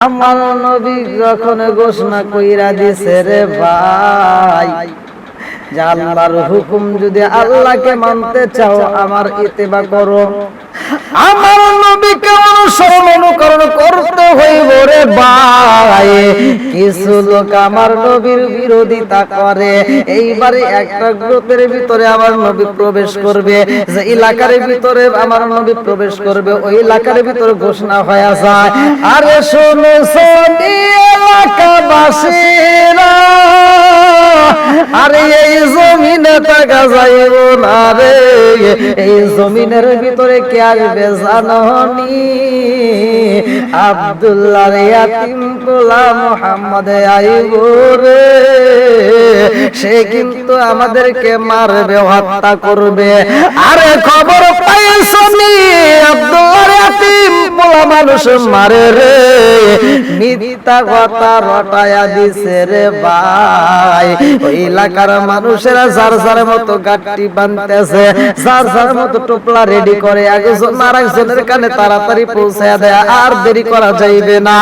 আমার নবী যখন ঘোষণা কইরা দিছে রে ভাই, যে হুকুম যদি আল্লাহকে মানতে চাও, আমার ইতেবা করো। আমার নবীকে অনুসরণ অনুকরণ করতে হইব রে ভাই। কিছু লোক আমার নবীর বিরোধিতা করে। এইবারে একটা গ্রুপের ভিতরে আমার নবী প্রবেশ করবে। যে এলাকার ভিতরে আমার নবী প্রবেশ করবে, ওই এলাকার ভিতরে ঘোষণা হয়ে যায়। আরে শোনো শোনি এলাকাবাসীরা, আরে এই জমিনে টাকা যাইব না রে। এই জমিনের ভিতরে কে আসবে জাননি? আব্দুল্লাহ ইয়াতিম পোলা মোহাম্মদ আইব রে সে কিন্তু আমাদেরকে মারবে, হত্যা করবে। আরে খবর পাইছনি আব্দুল্লাহ ইয়াতিম পোলা মানুষ মারে রে। মিথ্যা কথা রটায়া দিছে রে ভাই। ওই এলাকার মানুষেরা যার যার মতো গাঠটি বানতেছে যার যার মতো টোপলা রেডি করে। একজন আর একজনের কানে তাড়াতাড়ি পৌঁছে দেয় আর দেরি করা যাইবে না।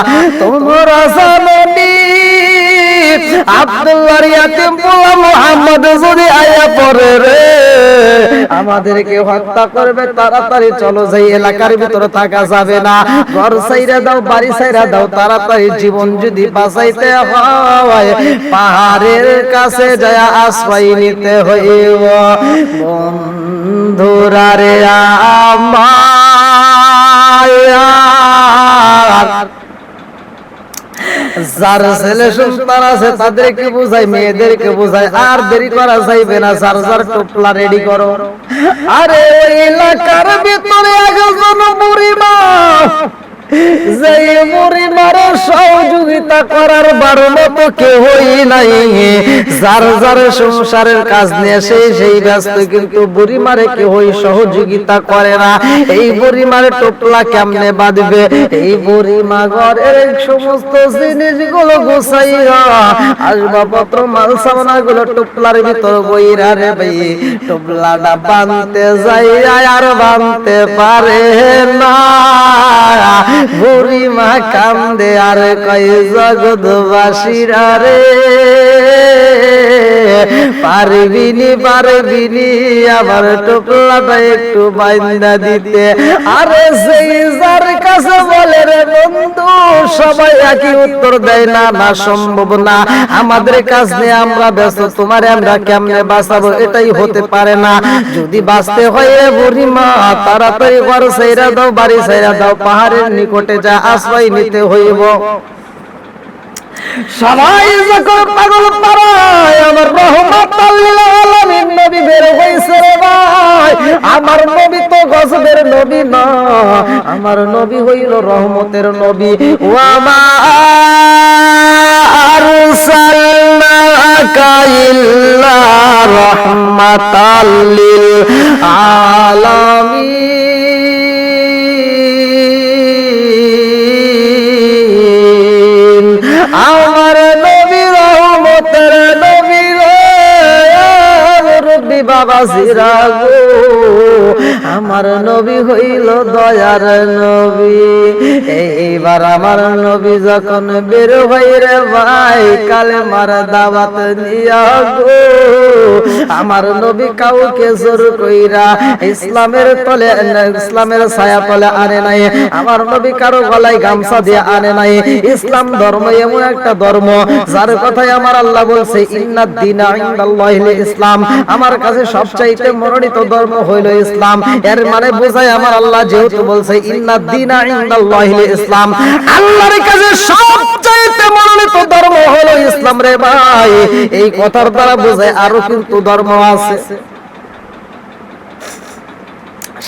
আমাদেরকে হত্যা করবে, তাড়াতাড়ি চলো এলাকার ভিতরে থাকা যাবে না। ঘর সাইরা দাও, বাড়ি সাইরা দাও, তাড়াতাড়ি জীবন যদি বাঁচাইতে হয়, পাহাড়ের কাছে যায় আশ্রয় নিতে হইব। বন্ধুরা রে আমার যার ছেলে সন্তান আছে তাদেরকে বোঝাই মেয়েদেরকে বোঝাই আর দেরি করা যাইবে না যার যার টোপলা রেডি করো। আরে এলাকার ভিতরে একজন বুড়িমা যেই বুড়িমার সহযোগিতা করার বারো মতো কেউই নাই। যার যার সংসারের কাজ নিয়ে সেই সেই ব্যস্ত, কিন্তু বুড়িমারে কেউই সহযোগিতা করে না। এই বুড়িমারে টোপলা কেমনে বাঁধবে? এই বুড়িমা ঘরের সমস্ত জিনিসগুলো গুছাইয়া আসবাবপত্র মাল সামানা গুলো টোপলার ভিতর বইরা রে ভাই টোপলাটা বাঁধতে যাই আর বাঁধতে পারে না। বুড়িমা কান্দে, আর কই জগৎবাসীরা রে? পারবিনি পারবিনি আমার টোপলাটা একটু বাইন্দা দিতে। আরে সেই যার কাছে বলে রে বন্ধু, সবাই একই উত্তর দেয় না না সম্ভব না। আমাদের নিয়ে আমরা ব্যস্ত, তোমারে আমরা কেমনে বাঁচাবো? এটাই হতে পারে না। যদি বাঁচতে হয় বুড়ি বুড়িমা তাড়াতাড়ি ঘর সাইরা দাও, বাড়ি সাইরা দাও, পাহাড়ের নিকটে যা আশ্রয় নিতে হইব। সবাই যখন পাগল পাড়ায় আমার রহমত আলামিন নবী বের হইছে রে ভাই। আমার নবী তো গজবের নবী না আমার নবী হইল রহমতের নবী। ও আমার আরসালনাকা ইল্লা রাহমাতাল লিল আলামিন। রবি বাবা সিরাগো আমার নবী হইল দয়ার নবী। এইবার আমার নবী যখন বের হই রে ভাই কালে মার দাওয়াত নিয়া গো। আমার নবী কাউকে জোর কইরা ইসলামের তলে, ইসলামের ছায়া তলে আনে নাই। আমার নবী কারও গলায় গামছা দিয়ে আনে নাই। ইসলাম ধর্ম এমন একটা ধর্ম, যার কথাই আমার আল্লাহ বলছে ইসলাম। আমার কাছে সবচাইতে মনোনীত ধর্ম হইল ইসলাম। এর মানে বোঝায় আমার আল্লাহ যেহেতু বলছে ইন্নাদ দিনা ইসলাম। আল্লাহর কাছে সবচাইতে মনোনীত ধর্ম হলো ইসলাম রে ভাই। এই কথার দ্বারা বোঝায় আরও কিন্তু ধর্ম আছে।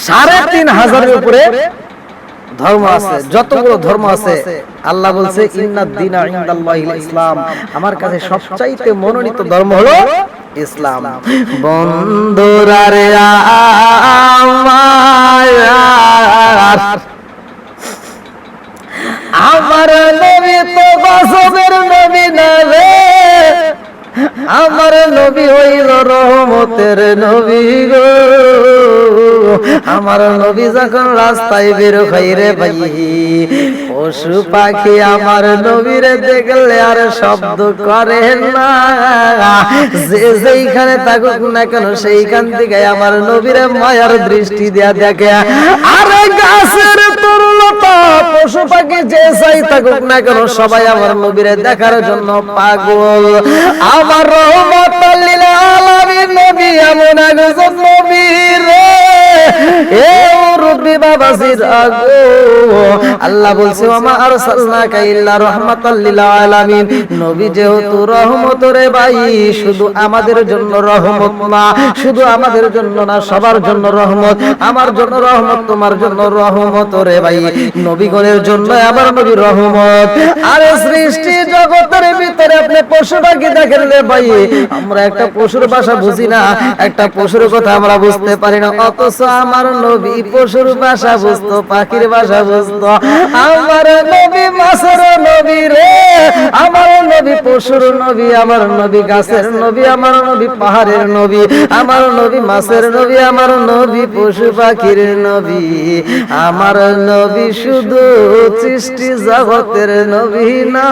সাড়ে তিন হাজারের উপরে ধর্ম আছে। যতগুলো ধর্ম আছে, আল্লাহ বলছে ইসলাম। আমার কাছে সবচাইতে মনোনীত ধর্ম হলো ইসলাম। বন্ধুরা আমার নবী হইল রহমতের নবী গো। আমার নবী যখন রাস্তায় বের রে ভাই, পশু পাখি আমার নবীরে দেখলে আর শব্দ করে না। যে যেইখানে থাকুক না কেন, সেইখান থেকে আমার নবীরে মায়ার দৃষ্টি দেয়া দেখে, আরে গাছের পশু পাখি যে চাই থাকুক না কেন সবাই আমার নবীরে দেখার জন্য পাগল। আমার রহমত আলামিন, নবী এমন একজন নবী রে বাবা সিরাগো আল্লাহ বলছে আরসালনাকা ইল্লা রাহমাতাল লিল আলামিন। নবী যেহেতু রহমত রে ভাই, শুধু আমাদের জন্য রহমত না, শুধু আমাদের জন্য না, সবার জন্য রহমত। আমার জন্য রহমত, তোমার জন্য রহমত রে ভাই। নবীগণের জন্য আমার নবী রহমত। আরে সৃষ্টি জগতের ভিতরে আপনি পশু পাখি দেখেন রে ভাই। আমরা একটা পশুর ভাষা বুঝি না, একটা পশুর কথা আমরা বুঝতে পারি না। অথচ আমার নবী পশুর ভাষা বুঝতো পাখির ভাষা বুঝতো। আমার নবী মাছের নবী রে আমার নবী পশুর নবী আমার নবী গাছের নবী আমার নবী পাহাড়ের নবী আমার নবী মাছের নবী আমার নবী পশু পাখির নবী। আমার নবী শুধু সৃষ্টি জগতের নবী না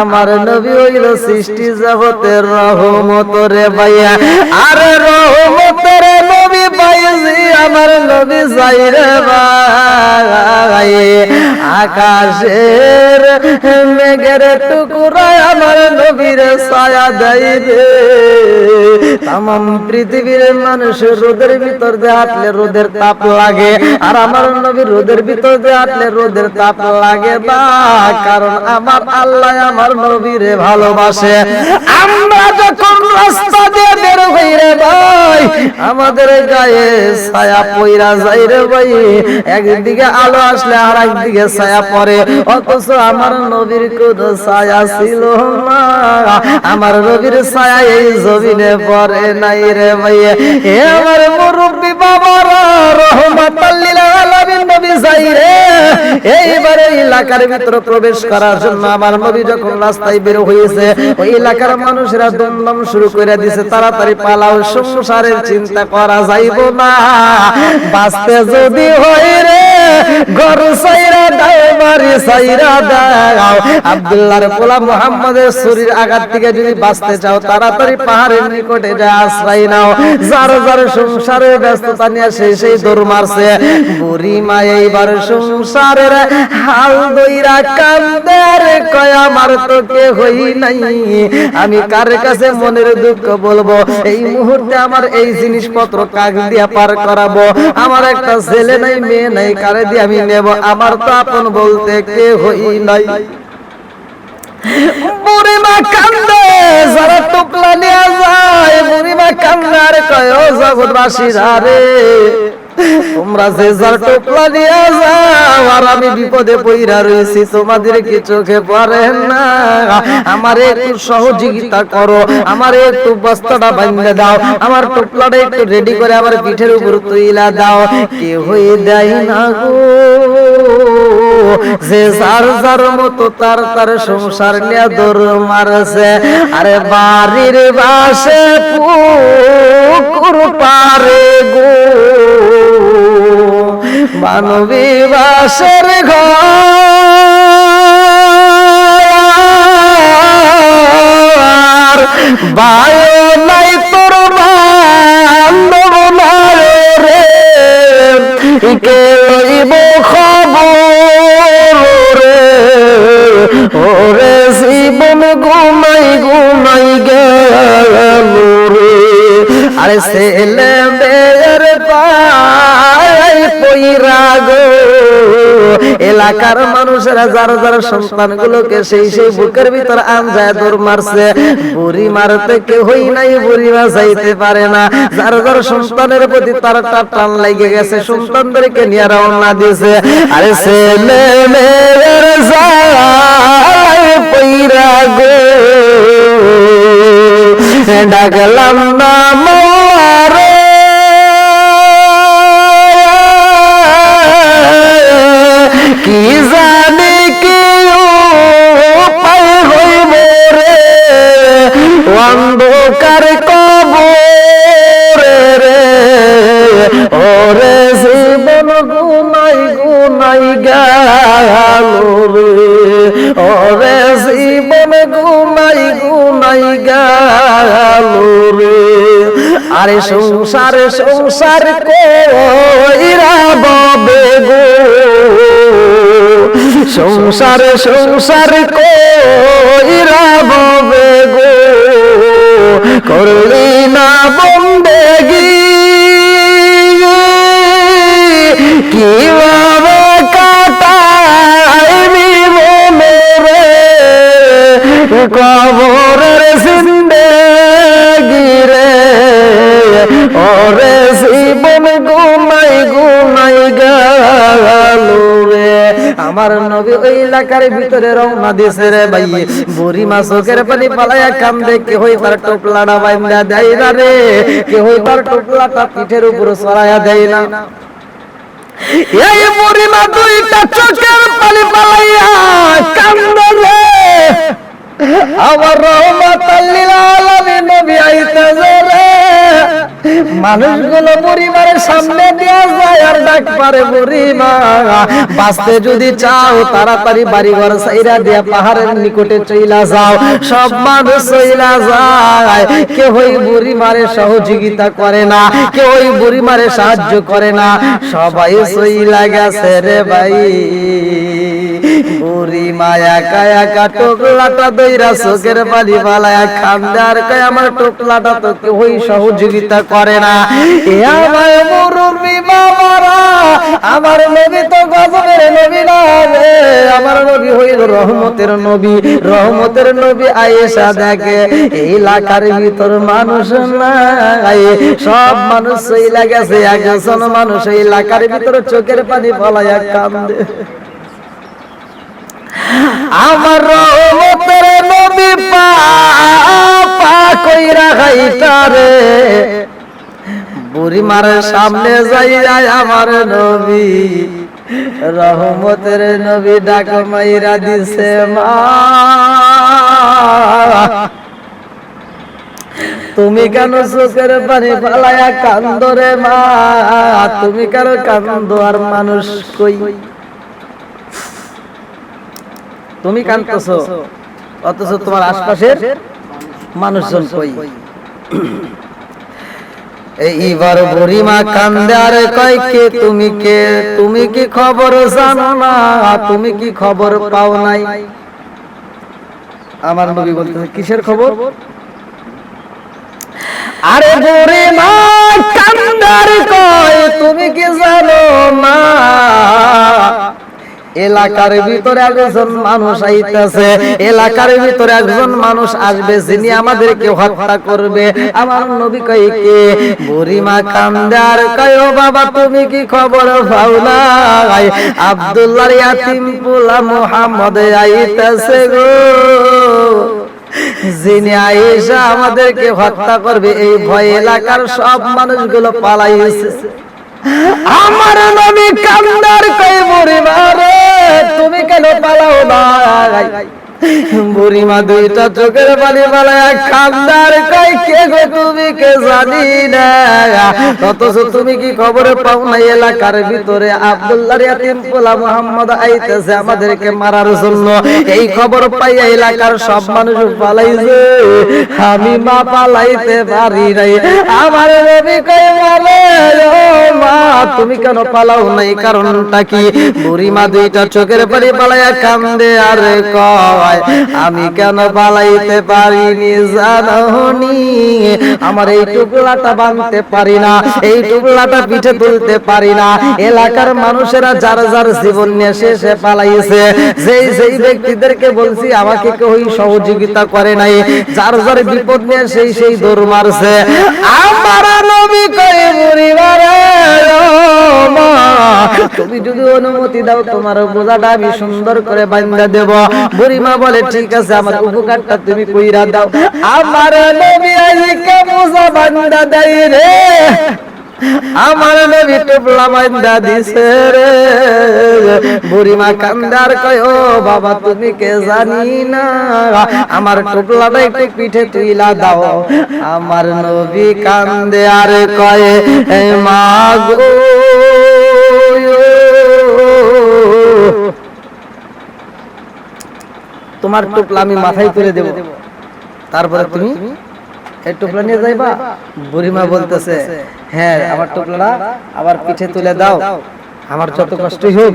আমার নবী হইল সৃষ্টি জগতের রহমত রে ভাইয়া। আর রহমতের নবী আমার নবী যাই রে ভাই। আকাশের মেঘের টুকুরায় আমার নবীর ছায়া রে তাম পৃথিবীর মানুষ রোদের ভিতর দিয়ে হাঁটলে রোদের তাপ লাগে। আর আমার নবীর রোদের ভিতর দিয়ে হাঁটলে রোদের তাপ লাগে না কারণ আমার আল্লাহ আমার নবীরে ভালোবাসে। আমরা যখন রাস্তা দিয়ে বের হই রে ভাই, আমাদের গায়ে ছায়া পইরা ভাই। একদিকে আলো আসলে আর একদিকে ছায়া পড়ে। অথচ আমার নবীর কোন ছায়া ছিল না। আমার নবীর ছায়া এই জমিনে পড়ে নাই রে ভাই। এ আমার মুরব্বী বাবারা রহমাতাল্লিল চিন্তা করা যাইব না। বাঁচতে যদি হয় পোলা মুহাম্মাদের শরীর আঘাত থেকে যদি বাঁচতে চাও, তাড়াতাড়ি পাহাড়ের নিকটে যা আশ্রয় নাও। যার যার সংসারের আমি কার কাছে মনের দুঃখ বলব? এই মুহূর্তে আমার এই জিনিসপত্র কাক দিয়া পার করাবো? আমার একটা ছেলে নাই, মেয়ে নাই, কারে দিয়ে আমি নেব? আমার তো আপন বলতে কে হই নাই। বুড়িমা কান্দে, যারা টুকলা নিয়ে যায়, বুড়িমা কান্দে আর কয় রে তোমরা যে যার টোপলা নিয়ে যাও, আর আমি বিপদে পইরা রয়েছি, তোমাদের কি চোখে পড়ে না? আমার একটু সহযোগিতা করো, আমার একটু বস্তাটা বান্ধে দাও, আমার টোপলাটা একটু রেডি করে আমার পিঠের উপর তুইলা দাও। কে হয়ে দেয় না গো। যে যার যার মতো তার তার সংসার নিয়ে দৌড় মারছে। আরে বাড়ির বাসে পুকুর পারে গো। মানবী বাসের ঘর। বায়ু নাই তোর বান্ধব রে। কে লইব খবর রে? ওরে জীবন ঘুমাই ঘুমাই গেল রে। আরে ছেলে মেয়ের পাই এলাকার মানুষেরা সেই সেই বুকের ভিতর দৌড় মারছে। বুড়ি মারতে নাই, বুড়ি পারে না। সন্তানের প্রতি তার টান লেগে গেছে, সন্তানদেরকে নিয়ে রওনা দিয়েছে। আরে ছেলে মেয়ের পইরা ডাকলাম না অন্ধকার কবরে রে। ওরে জীবন গুনাই গুনাই গেল রে। ওরে জীবন গুনাই গুনাই গেল রে। আরে সংসার সংসার কইরা ববে গো। সংসার সংসার কইরা ববে করলি না বন্দেগি? কীভাবে কাটাইবি মনে রে? কবরের জিন্দে গিরে ওরে জীবন গুনাই আমার নবী ওই এলাকার ভিতরে রওনা দিছে রে ভাই। বুড়ি মা চোখের পানি পালায়া কান্দে কে হই তার টোপলাটা বাইন্দা দেয় না রে। কে হই তার টোপলাটা পিঠের উপর সরায়া দেয় না। এই বুড়ি মা দুইটা চোখের পানি পালাইয়া কান্দে রে। আমার রহমাতাল্লিল আলামিন নবী আইতাছে রে। মানুষগুলো পরিবারের সামনে পারে বাঁচতে যদি চাও, তাড়াতাড়ি বাড়ি ঘর সাইরা দিয়া পাহাড়ের নিকটে চইলা যাও। সব মানুষ চইলা যায়। কেউ সহযোগিতা করে না কেউ সাহায্য করে না। সবাই চইলা গেছে রে ভাই। মায়া কায়া কা টোকলাটা দইরা তো কেউই সহযোগিতা করে না। এ আমার মুরুবি বাবারা আমার নবী তো গজবের নবী না আমার নবী হইল রহমতের নবী। রহমতের নবী আয়েশা দেখে এলাকার ভিতর মানুষ নাই। সব মানুষ চইলা গেছে, একজন মানুষ এই এলাকার ভিতর চোখের পানি পালায়া কান্দে। আমার রহমতের নবী পা পা কইরা খাইতারে বুড়ি মারের সামনে যাই আমার নবী, রহমতের নবী ডাক মাইরা দিছে, মা, তুমি কেন চোখের পানি পালায়া কান্দরে মা? তুমি কেন কান্দ আর মানুষ কই? তুমি কান্দতেছ, অথচ তোমার আশপাশের মানুষজন কই? এইবার বুড়িমা কান্দে, আর কয় কে, তুমি কে? তুমি কি খবর জানো না? তুমি কি খবর পাও নাই? আমার নবী বলতেছে, কিসের খবর? আরে বুড়িমা কান্দার কয়, তুমি কি জানো না? এলাকার ভিতরে একজন মানুষ আইতাছে। এলাকার ভিতরে একজন মানুষ আসবে যিনি আমাদেরকে হত্যা করবে। আমার নবী কই কে? বুড়িমা কান্দার কয় বাবা, তুমি কি খবর পাও না আব্দুল্লাহর ইয়াতিম পোলা মুহাম্মদ আইতাছে গো। যিনি আয়েশা আমাদেরকে হত্যা করবে, এই ভয় এলাকার সব মানুষগুলো পালাইছে। আমার নবী কান্দার কই মরিবারে তুমি কেন পালাও না বুড়িমা দুইটা চোখের পানি পালায় কান্দার কই কে গো তুমি? কে জানি না। অথচ তুমি কি খবর পাও না এলাকার ভিতরে? আব্দুল্লাহ ইয়াতিম পোলা মুহাম্মদ আইতেছে আমাদেরকে মারার জন্য। এই খবর পাইয়া এলাকার সব মানুষ পালাইছে। আমি মা পালাইতে পারি নাই। আমার নবী কই বলে ও মা, তুমি কেন পালাও নাই? কারণটা কি? বুড়িমা দুইটা চোখের পানি পালাইয়া কান্দে, আর কয় আমি কেন পালাইতে পারিনি জাননি? আমার এই টুকলাটা বাঁধতে পারি না এই টুকলাটা পিঠে তুলতে পারি না এলাকার মানুষেরা যার যার জীবন নিয়ে শেষে পালাইছে। যেই যেই ব্যক্তিদেরকে বলছি, আমাকে কেউই সহযোগিতা করে নাই। যার যার বিপদ নিয়ে সেই সেই দৌড় মারছে। আমার নবী কই পরিবারে তুমি যদি অনুমতি দাও, তোমার বোঝাটা আমি সুন্দর করে বান্ধা দেব। বুড়িমা বলে, ঠিক আছে, আমার উপকারটা তুমি কইরা দাও। আমার নবী আজকে বোঝা বান্ধা দেয় রে। আমার নবী টুপলা মাইন্দা দিছে রে। বুড়িমা কান্দার কয়, ও বাবা, তুমি কে জানি না? আমার টুপলাটা একটু পিঠে তুইলা দাও। আমার নবী কান্দে আর কয় মা গো, তোমার টুপলা আমি মাথায় তুলে দেব। তারপরে তুমি? এই টুকলা নিয়ে যাইবা? বুড়িমা বলতেছে হ্যাঁ আমার টুকলাটা আবার পিঠে তুলে দাও। আমার যত কষ্টই হোক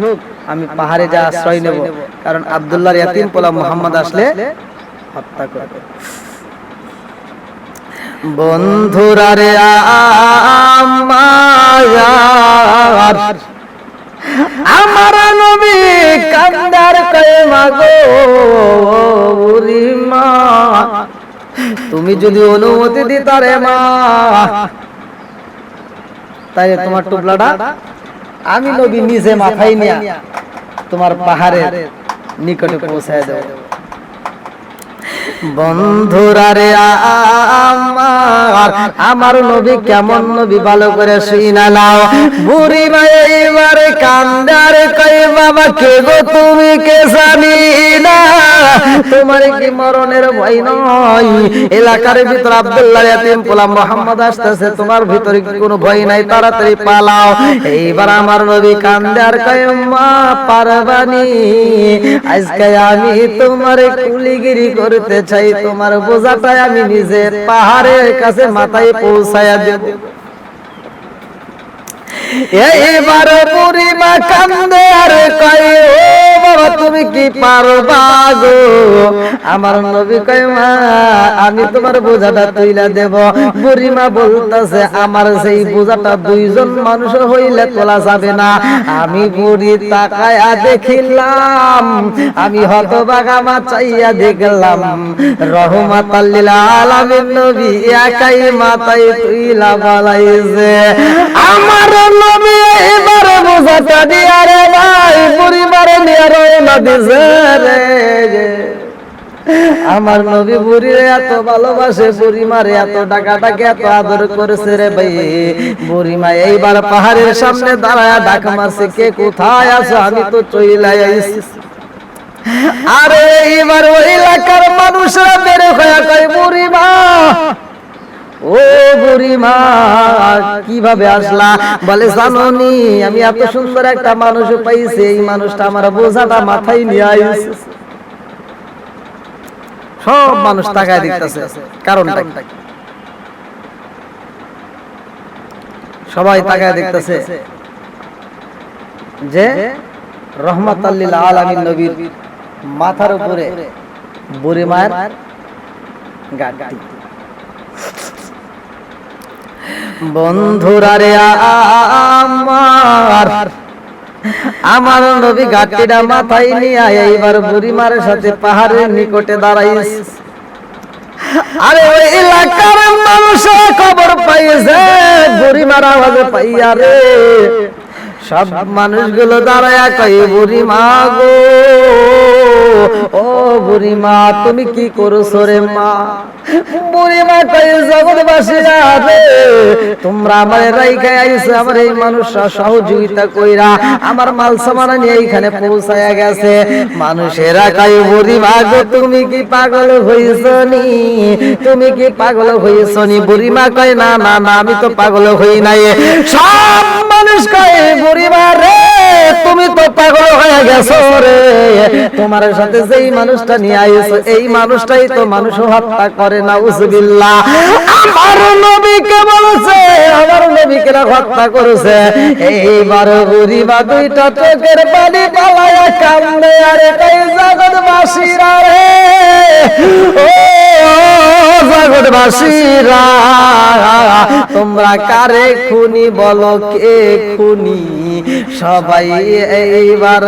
আমি পাহাড়ে যা আশ্রয় নেব। কারণ আব্দুল্লাহর ইয়াতিম পোলা মোহাম্মদ আসলে হত্যা করবে বন্ধুরা রে আমার আমার নবী কান্দার কয়ে মাগো বুড়িমা তুমি যদি অনুমতি দিতা রে মা। তাই তোমার টুপলাটা আমি নবী নিজে মাথায় নিয়ে তোমার পাহাড়ের নিকটে পৌঁছায় দেব। বন্ধুরা রে আমার আমার নবী কেমন নবী ভালো করে শুইনা নাও। বুড়ি মা এইবার কান্দার কই বাবা, কে গো তুমি কে জানি না? তোমার কি মরণের ভয় নয়? এলাকার ভিতর আব্দুল্লাহ মোহাম্মদ আসতেছে, তোমার ভিতরে কোনো ভয় নাই? তাড়াতাড়ি পালাও। এইবার আমার নবী কান্দার কই মা, পারবানি, আজকে আমি তোমার কুলিগিরি করতে চাই তোমার বোঝাটাই আমি নিজের পাহাড়ের কাছে মাথায় পৌঁছায়া দেব। বুড়িমা কান্দে আর কয়, ও বাবা, তুমি কি পারবা গো? আমার নবী কয়, মা, আমি তোমার বোঝাটা তুইলা দেব। বুড়িমা বলতাছে, আমার সেই বোঝাটা দুইজন মানুষ হইলে তোলা যাবে না। আমি বুড়ি তাকায়া দেখিলাম, আমি হতবাগা মা চাইয়া দেখলাম আলামিন নবী একাই মাথায় তুইলা আমার নবী এবার বোঝাটা দিয়া রে ভাই পরিবারে নিয়ে রওনা দিছে রে আমার নবী বুড়িরে এত ভালোবাসে, বুড়িমারে এত ডাকাটাকে এত আদর করেছে রে ভাই। বুড়িমা এইবার পাহাড়ের সামনে দাঁড়ায় ডাক মারছে, কে কোথায় আছো? আমি তো চইলাই আইছি। আরে এইবার ওই এলাকার মানুষরা বের হয়ে কয়, বুড়িমা ও বুড়িমা, কীভাবে আসলা? বলে, জাননি, আমি এত সুন্দর একটা মানুষ পাইছি, এই মানুষটা আমার বোঝাটা মাথায় নিয়ে আইছে। সব মানুষ তাকায় দেখতেছে, কারণটা? সবাই তাকায় দেখতেছে যে রহমত আল্লিল আলামিন নবীর মাথার উপরে বুড়ি মায়ের গাড়ি বন্ধুরা আমার আমার নবী গাটিটা মাথায় নিয়ে এইবার বুড়িমার সাথে পাহাড়ের নিকটে দাঁড়াইছে আরে ওই এলাকার মানুষ খবর পাইছে, বুড়িমার আওয়াজে পাইয়া রে। সব মানুষগুলো দাঁড়ায়া কই বুড়ি মা গো ও বুড়ি মা তুমি কি করছ রে মা? বুড়ি মা জগৎবাসীরা রে, তোমরা আইছো, আমার এই মানুষরা সহযোগিতা কইরা আমার মাল নিয়ে পৌঁছায়া গেছে। মানুষেরা বুড়ি মা গো, তুমি কি পাগল হইছো নি? তুমি কি পাগল হইছো নি? বুড়ি মা কয়, না না না, আমি তো পাগল হই নাই। সব মানুষ কয়, বুড়িমা রে, তুমি তো পাগল হয়ে গেছো রে। তোমার সাথে যেই মানুষটা নিয়ে আইছো এই মানুষটাই তো মানুষ হত্যা করে না উজবিল্লাহ আমার নবীকে বলেছে, আমার নবীকে হত্যা করেছে। এইবার গরিবা দুইটা চোখের পানি পালায়া কান্দে, আরে তাই জগৎবাসীরা রে। ও তোমরা কারে খুনি বলো, কে খুনি? সবাই এইবার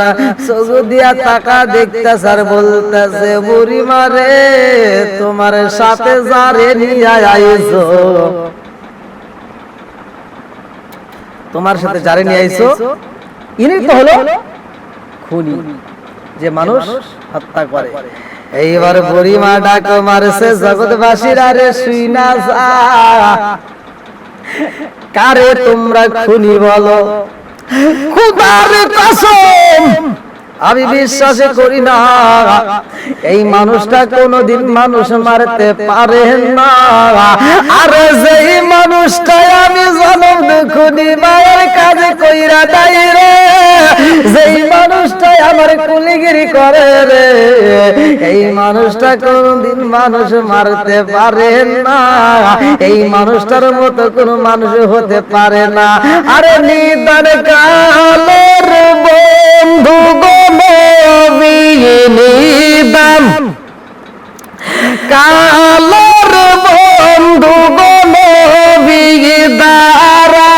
চোখ দিয়া টাকা দেখতেছে আর বলতেছে, বুড়ি মারে তোমার সাথে যারে নিয়ে আইছো? তোমার সাথে যারে নিয়ে আইছো? ইনি তো হলো খুনি, যে মানুষ হত্যা করে। এইবার বুড়িমা ডাক মারছে জগৎবাসীরা রে শুই না কারে তোমরা খুনি বলো? খুদার কসম! আমি বিশ্বাস করি না। এই মানুষটা কোনোদিন মানুষ মারতে পারে না। আরে যেই মানুষটাই আমি জনম দুখুনি মায়ের কাজে কইরা দেয় রে। যেই মানুষটাই আমার কুলিগিরি করে রে। এই মানুষটা কোনোদিন মানুষ মারতে পারে না। এই মানুষটার মতো কোনো মানুষ হতে পারে না। আরে নিদান কালের বন্ধু গো নবী নিদান কালের বন্ধু গো নবী দ্বারা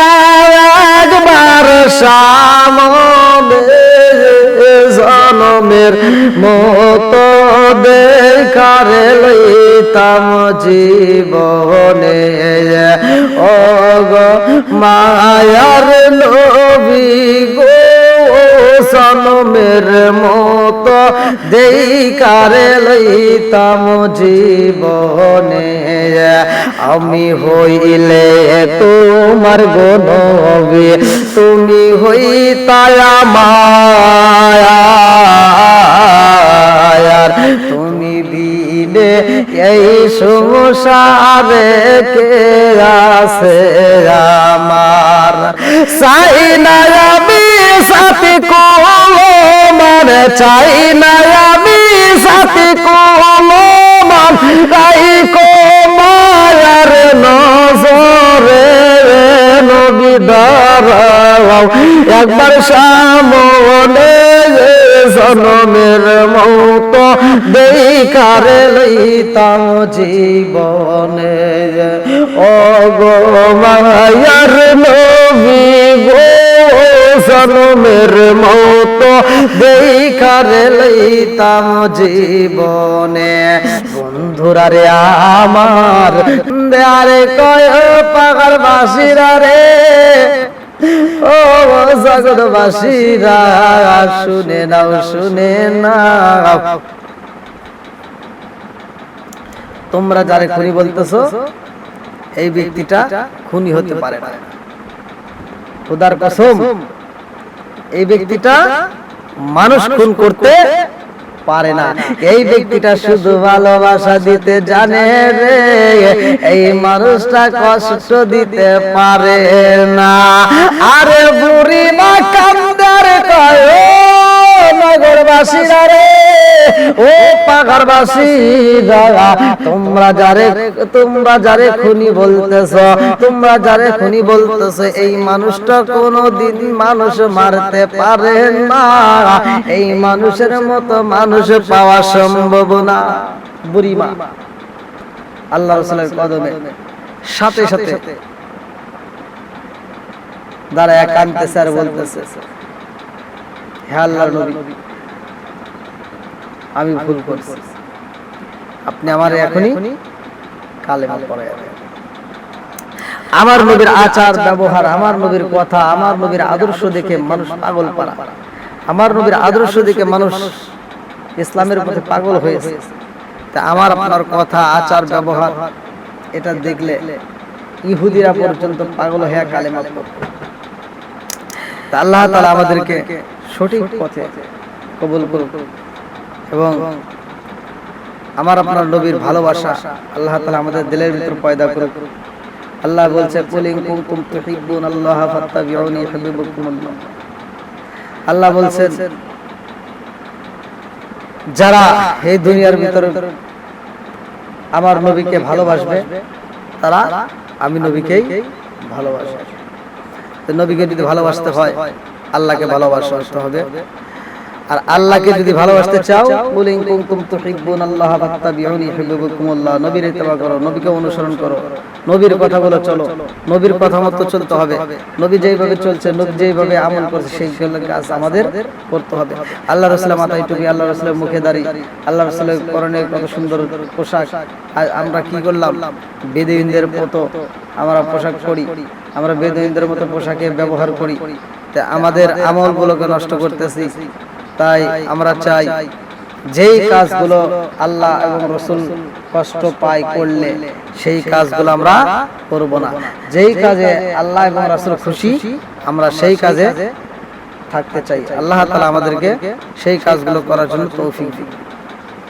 একবার সামনে জনমের মতো দেখার লইতাম জীবনে। অগ মায়ার নবী গো সনমের মতো দেখারে লইতাম জীবনে। আমি হইলে তোমার গনবি, তুমি হইতায় মায়ার তুমি বিনে এই সংসারে কে আছে আমার? চাই না আমি সাথে কোলো কলমান, চাই না আমি সাথে কোলো কলমান। তাই কমায়ার নজরে নবী দাঁড়াও। একবার সামনে জনমের মত দেখারে লইতাম জীবনে। ও গো মায়ার নবী জনমের মত দেখারে লইতাম জীবনে। বন্ধুরা রে আমার আরে কয় পাগল বাসিরা রে। ও জগৎবাসীরা, শুনে নাও শুনে নাও। তোমরা যারে খুনি বলতেছো, এই ব্যক্তিটা খুনি হতে পারে না। খুদার কসম এই ব্যক্তিটা মানুষ খুন করতে পারে না। এই ব্যক্তিটা শুধু ভালোবাসা দিতে জানে রে। এই মানুষটা কষ্ট দিতে পারে না। আরে বুড়ি মা কান্দার কয় নগরবাসী নগরবাসীরা রে। ও পাগারবাসীরা তোমরা যারে তোমরা যারে খুনি বলতেছ, তোমরা যারে খুনি বলতেছ, এই মানুষটা কোনোদিন মানুষ মারতে পারে না। এই মানুষের মতো মানুষ পাওয়া সম্ভব না। বুড়িমা আল্লাহ রসুলের কদমে, সাথে সাথে দাঁড়া এক কানতেছে আর বলতেছে, হে আল্লাহর নবী আমি ভুল করছি। আপনি আমার এখনই কালেমা পড়ায়। আমার নবীর আচার ব্যবহার আমার নবীর কথা আমার নবীর আদর্শ দেখে মানুষ পাগল পারা আমার নবীর আদর্শ দেখে মানুষ ইসলামের প্রতি পাগল হয়েছে। তা আমার আপনার কথা আচার ব্যবহার এটা দেখলে ইহুদিরা পর্যন্ত পাগল হয়ে কালেমা পড়ত। আল্লাহ তাআলা আমাদেরকে সঠিক পথে কবুল করুক। এবং আমার আপনার নবীর ভালোবাসা, আল্লাহ তাআলা আমাদের দিলের ভিতর পয়দা করুক। আল্লাহ বলছে আল্লাহ বলছেন, যারা এই দুনিয়ার ভিতরে আমার নবীকে ভালোবাসবে, তারা আমি নবীকেই ভালোবাসি। নবীকে যদি ভালোবাসতে হয়, আল্লাহকে ভালোবাসতে হবে। আর আল্লাহকে যদি ভালোবাসতে চাও বলিং কুনতুম তুহিব্বুন আল্লাহ ফাত্তাবিউনি ইউহিব্বুকুমুল্লাহ নবীর ইত্তেবা করো নবীকে অনুসরণ করো নবীর কথা বলে চলো নবীর কথা মতো চলতে হবে নবী যেইভাবে চলছে নবী যেইভাবে আমল করছে সেই কাজ আমাদের করতে হবে। আল্লাহ রসুলের মাথায় টুপি আল্লাহ রসুলের মুখে দাড়ি আল্লাহ রসুলের করণে কত সুন্দর পোশাক আর আমরা কি করলাম? বেদিনদের মতো আমরা পোশাক পরি আমরা বেদিনদের মতো পোশাকে ব্যবহার করি। তা আমাদের আমলগুলোকে নষ্ট করতেছি। তাই আমরা চাই যেই কাজগুলো আল্লাহ এবং রসুল কষ্ট পায় করলে সেই কাজগুলো আমরা করব না। যেই কাজে আল্লাহ এবং রসুল খুশি আমরা সেই কাজে থাকতে চাই। আল্লাহ তালা আমাদেরকে সেই কাজগুলো করার জন্য তৌফিক দিন